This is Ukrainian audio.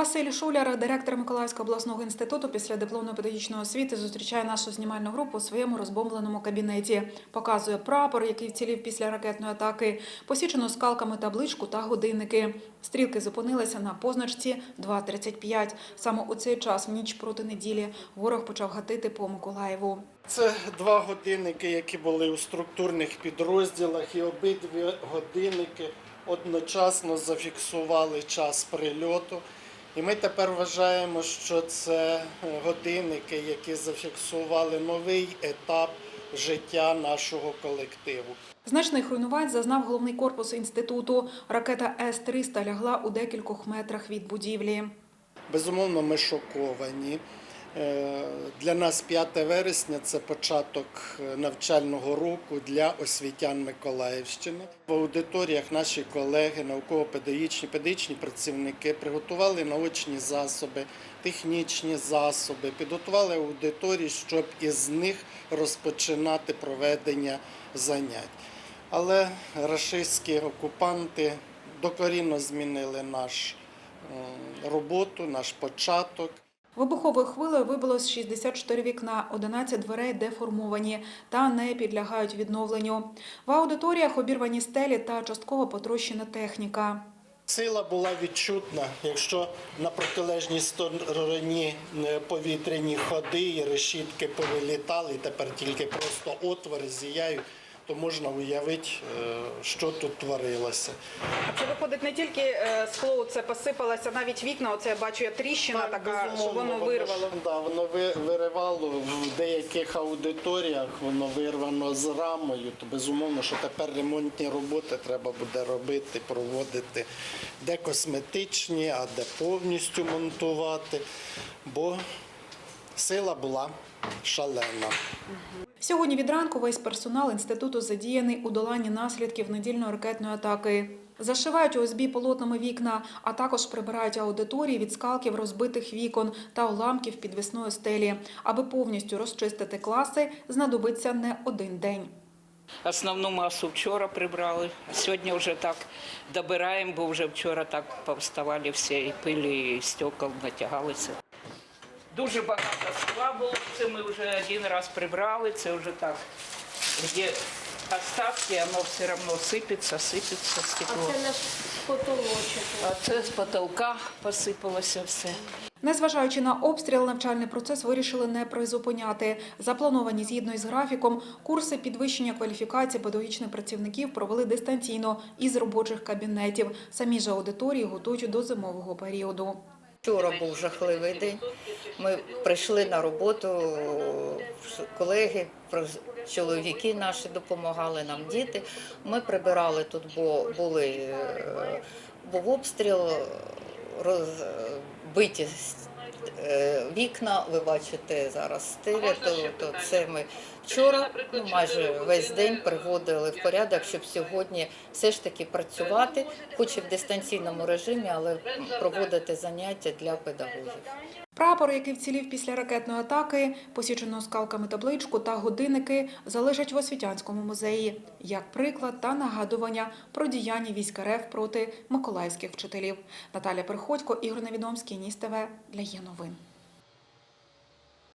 Василь Шуляр, директор Миколаївського обласного інституту після дипломної педагогічної освіти, зустрічає нашу знімальну групу у своєму розбомбленому кабінеті. Показує прапор, який вцілів після ракетної атаки, посічену скалками табличку та годинники. Стрілки зупинилися на позначці 2.35. Саме у цей час, в ніч проти неділі, ворог почав гатити по Миколаєву. Це два годинники, які були у структурних підрозділах, і обидві годинники одночасно зафіксували час прильоту. І ми тепер вважаємо, що це годинники, які зафіксували новий етап життя нашого колективу. Значних руйнувань зазнав головний корпус інституту. Ракета С-300 лягла у декількох метрах від будівлі. Безумовно, ми шоковані. Е, Для нас 5 вересня це початок навчального року для освітян Миколаївщини. В аудиторіях наші колеги, науково-педагогічні, педагогічні працівники приготували наочні засоби, технічні засоби, підготували аудиторії, щоб із них розпочинати проведення занять. Але рашистські окупанти докорінно змінили наш роботу, наш початок. Вибуховою хвилею вибилось 64 вікна, 11 дверей деформовані та не підлягають відновленню. В аудиторіях обірвані стелі та частково потрощена техніка. Сила була відчутна, якщо на протилежній стороні е, повітряні ходи і решітки повилітали, тепер тільки просто отвори зіяють, то можна уявити, е, що тут творилося. А Це виходить не тільки е, скло, це посипалося, навіть вікна. Оце я бачу, я тріщина така, що воно вирвало. ж, Да, воно виривало в деяких аудиторіях, воно вирвано з рамою. То безумовно, що тепер ремонтні роботи треба буде робити, проводити де косметичні, а де повністю монтувати. Бо сила була шалена. Сьогодні від ранку весь персонал інституту задіяний у доланні наслідків недільної ракетної атаки. Зашивають ОСБ полотнами вікна, а також прибирають аудиторії від скалків розбитих вікон та уламків підвісної стелі. Аби повністю розчистити класи, знадобиться не один день. Основну масу вчора прибрали, сьогодні вже так добираємо, бо вже вчора так повставали всі і пилі, і стекол натягалися. Дуже багато скла було, це ми вже один раз прибрали, це вже так. Де остатки, воно все одно сипеться, сипеться стекло. А це наш потолочок. А це з потолка посипалося все. Незважаючи на обстріл, навчальний процес вирішили не призупиняти. Заплановані згідно із графіком курси підвищення кваліфікації педагогічних працівників провели дистанційно із робочих кабінетів. Самі ж аудиторії готують до зимового періоду. Вчора був жахливий день. Ми прийшли на роботу, колеги, чоловіки наші допомагали нам діти. Ми прибирали тут, бо були е, був обстріл, розбиті е, вікна. Ви бачите зараз стеля, то, то це ми вчора ну, майже весь день приводили в порядок, щоб сьогодні все ж таки працювати, хоч і в дистанційному режимі, але проводити заняття для педагогів. Прапор, який вцілів після ракетної атаки, посічену скалками табличку та годинники залежать в Освітянському музеї як приклад та нагадування про діяння військ РФ проти миколаївських вчителів. Наталя Приходько, Ігор Невідомський, Ніс ТВ для є новин.